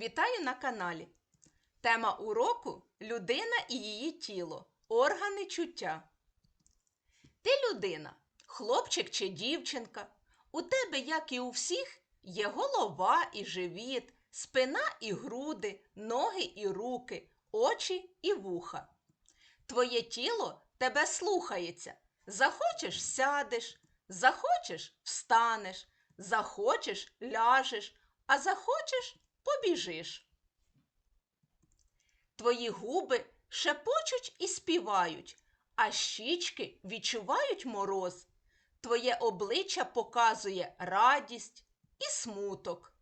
Вітаю на каналі. Тема уроку людина і її тіло. Органи чуття. Ти людина, хлопчик чи дівчинка. У тебе, як і у всіх, є голова і живіт, спина і груди, ноги і руки, очі і вуха. Твоє тіло тебе слухається. Захочеш сядеш, захочеш встанеш, захочеш ляжеш, а захочеш побіжиш. Твої губи шепочуть і співають, а щічки відчувають мороз. Твоє обличчя показує радість і смуток.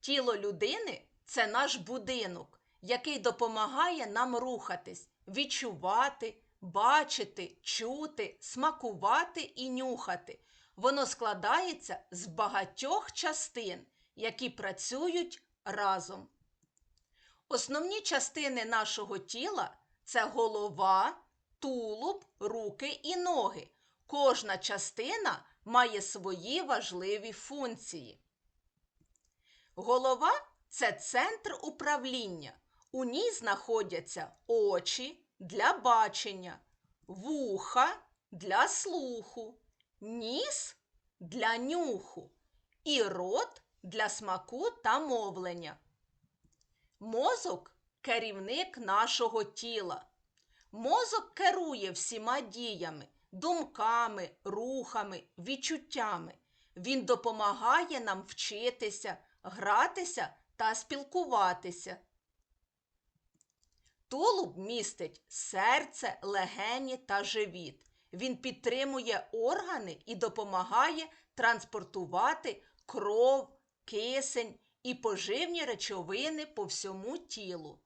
Тіло людини це наш будинок, який допомагає нам рухатись, відчувати, бачити, чути, смакувати і нюхати. Воно складається з багатьох частин, які працюють разом. Основні частини нашого тіла це голова, тулуб, руки і ноги. Кожна частина має свої важливі функції. Голова це центр управління. У ній знаходяться очі для бачення, вуха для слуху, ніс для нюху і рот для смаку та мовлення. Мозок керівник нашого тіла. Мозок керує всіма діями, думками, рухами, відчуттями. Він допомагає нам вчитися, гратися та спілкуватися. Тулуб містить серце, легені та живіт. Він підтримує органи і допомагає транспортувати кров, кисень і поживні речовини по всьому тілу.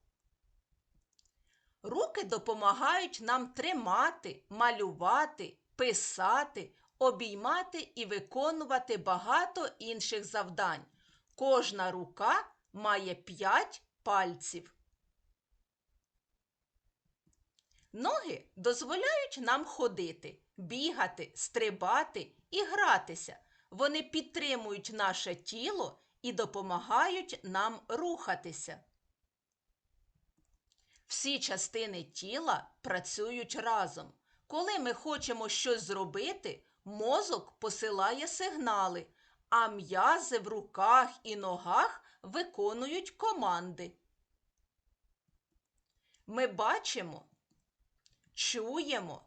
Руки допомагають нам тримати, малювати, писати, обіймати і виконувати багато інших завдань. Кожна рука має 5 пальців. Ноги дозволяють нам ходити, бігати, стрибати і гратися. Вони підтримують наше тіло і допомагають нам рухатися. Всі частини тіла працюють разом. Коли ми хочемо щось зробити, мозок посилає сигнали, а м'язи в руках і ногах виконують команди. Ми бачимо, чуємо,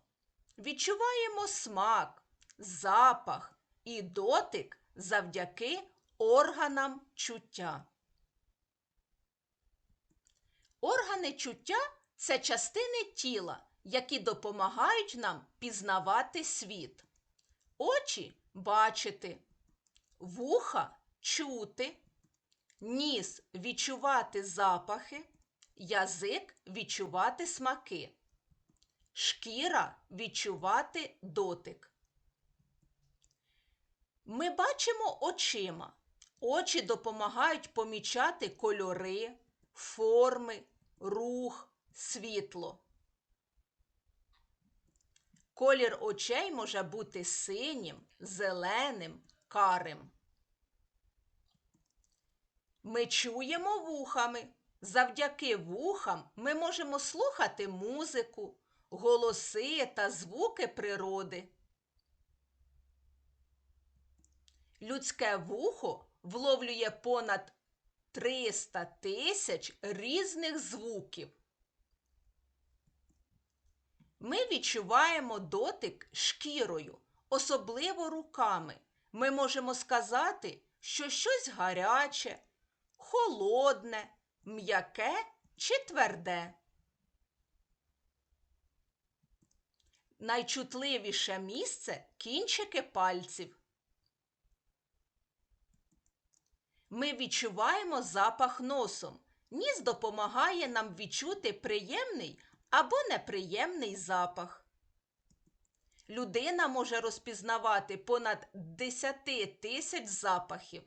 відчуваємо смак, запах і дотик завдяки органам чуття. Органи чуття це частини тіла, які допомагають нам пізнавати світ. Очі бачити, вуха чути, ніс відчувати запахи, язик відчувати смаки, шкіра відчувати дотик. Ми бачимо очима. Очі допомагають помічати кольори, форми, рух, світло. Колір очей може бути синім, зеленим, карим. Ми чуємо вухами. Завдяки вухам ми можемо слухати музику, голоси та звуки природи. Людське вухо вловлює понад 300 тисяч різних звуків. Ми відчуваємо дотик шкірою, особливо руками. Ми можемо сказати, що щось гаряче, холодне, м'яке чи тверде. Найчутливіше місце кінчики пальців. Ми відчуваємо запах носом. Ніс допомагає нам відчути приємний або неприємний запах. Людина може розпізнавати понад 10 тисяч запахів.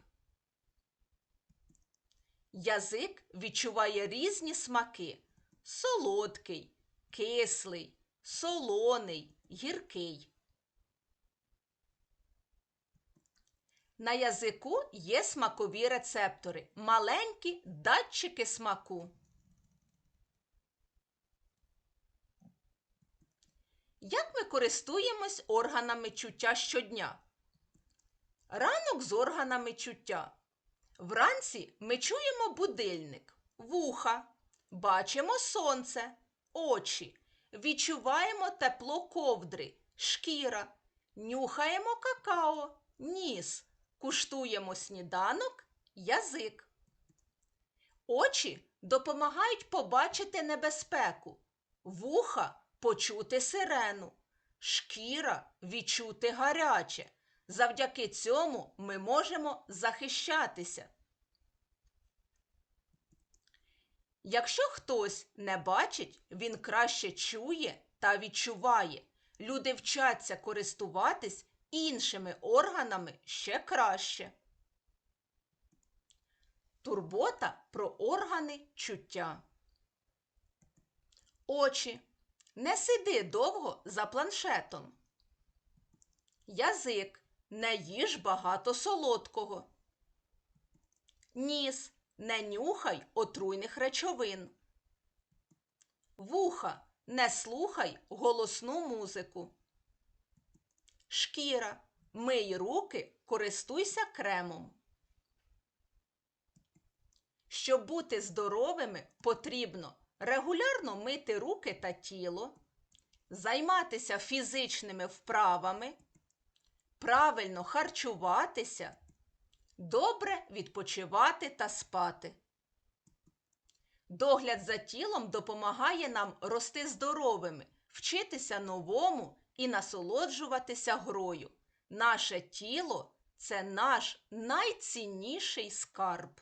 Язик відчуває різні смаки: солодкий, кислий, солоний, гіркий. На язику є смакові рецептори, маленькі датчики смаку. Як ми користуємось органами чуття щодня? Ранок з органами чуття. Вранці ми чуємо будильник, вуха, бачимо сонце, очі, відчуваємо тепло ковдри, шкіра, нюхаємо какао, ніс, куштуємо сніданок, язик. Очі допомагають побачити небезпеку, вуха почути сирену, шкіра відчути гаряче. Завдяки цьому ми можемо захищатися. Якщо хтось не бачить, він краще чує та відчуває. Люди вчаться користуватись іншими органами ще краще. Турбота про органи чуття. Очі. Не сиди довго за планшетом. Язик. Не їж багато солодкого. Ніс. Не нюхай отруйних речовин. Вуха. Не слухай голосну музику. Шкіра. Мий руки, користуйся кремом. Щоб бути здоровими, потрібно регулярно мити руки та тіло, займатися фізичними вправами, правильно харчуватися, добре відпочивати та спати. Догляд за тілом допомагає нам рости здоровими, вчитися новому і насолоджуватися грою. Наше тіло це наш найцінніший скарб.